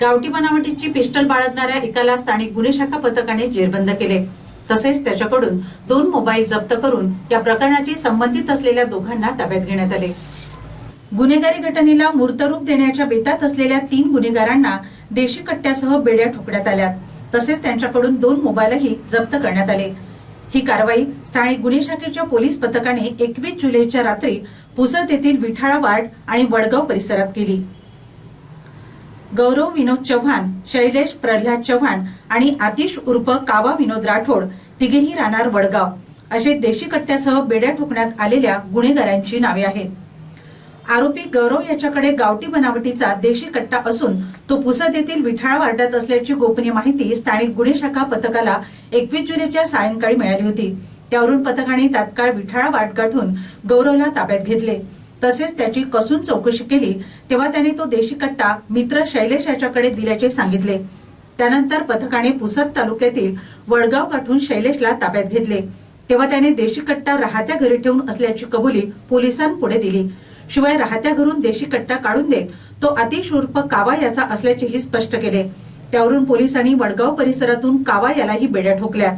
गावठी बनावटीची पिस्टल बाळगणाऱ्या एकाला स्थानिक गुन्हे शाखा पथकाने जेरबंद केले. तसेच त्याच्याकडून दोन मोबाईल जप्त करून या प्रकरणाची संबंधित असलेल्या दोघांना ताब्यात घेण्यात आले. गुन्हेगारी घटनेला मूर्तरूप देण्याच्या बेतात असलेल्या तीन गुन्हेगारांना देशी कट्ट्यासह बेड्या ठोकण्यात आल्या. तसेच त्यांच्याकडून दोन मोबाईलही जप्त करण्यात आले. ही कारवाई स्थानिक गुन्हे शाखेच्या पोलीस पथकाने एकवीस जुलैच्या रात्री पुसद येथील विठाळा वार्ड आणि वडगाव परिसरात केली. गौरव विनोद चव्हाण शैलेश प्रल्हाद चव्हाण आणि आतिश उर्फ कावा विनोद राठोड तिघेही राहणार वडगाव. असे देशी कट्ट्यासह बेड्या ठोकण्यात आलेल्या गुन्हेगारांची नावे आहेत. आरोपी गौरव याच्याकडे गावठी बनावटीचा देशी कट्टा असून तो पुसद येथील विठाळा वार्डात असल्याची गोपनीय माहिती स्थानिक गुन्हे शाखा पथकाला एकवीस जुलैच्या सायंकाळी मिळाली होती. त्यावरून पथकाने तात्काळ विठाळा वाट गाठून गौरवला ताब्यात घेतले. तसेच त्याची कसून चौकशी केली तेव्हा त्याने तो देशी कट्टा मित्र शैलेश याच्याकडे दिल्याचे सांगितले. त्यानंतर पथकाने पुसद तालुक्यातील वडगाव गाठून शैलेशला ताब्यात घेतले. तेव्हा त्याने देशी कट्टा राहत्या घरी ठेवून असल्याची कबुली पोलिसांपुढे दिली. शिवाय राहत्या घरून देशी कट्टा काढून देत तो अतिशूर्प कावा याचा असल्याचेही स्पष्ट केले. त्यावरून पोलिसांनी वडगाव परिसरातून कावा यालाही बेड्या ठोकल्या.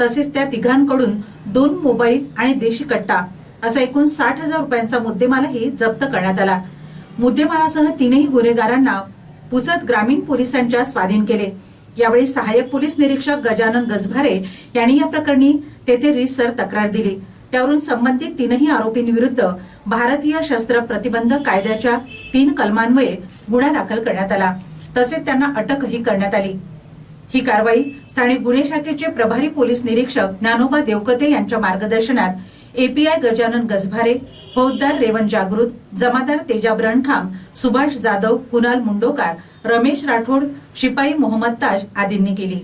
तसेच त्या तिघांकडून दोन मोबाईल आणि देशी कट्टा असा एकूण साठ हजार रुपयांचा मुद्देमालही जप्त करण्यात आला. मुद्देमालासह तीनही गुन्हेगारांना पुसद ग्रामीण पोलिसांच्या स्वाधीन केले. यावेळी सहाय्यक पोलीस निरीक्षक गजानन गजभारे यांनी या प्रकरणी तेथे रिसर तक्रार दिली. त्यावरून संबंधित तीनही आरोपींविरुद्ध भारतीय शस्त्र प्रतिबंध कायद्याच्या तीन कलमान्वये गुन्हा दाखल करण्यात आला. तसेच त्यांना अटकही करण्यात आली. ही कारवाई स्थानिक गुन्हे शाखेचे प्रभारी पोलीस निरीक्षक ज्ञानोबा देवकते यांच्या मार्गदर्शनात एपीआय गजानन गजभारे फौजदार रेवण जागृत जमादार तेजाब रणखाम सुभाष जाधव कुणाल मुंडोकार रमेश राठोड शिपाई मोहम्मद ताज आदींनी केली.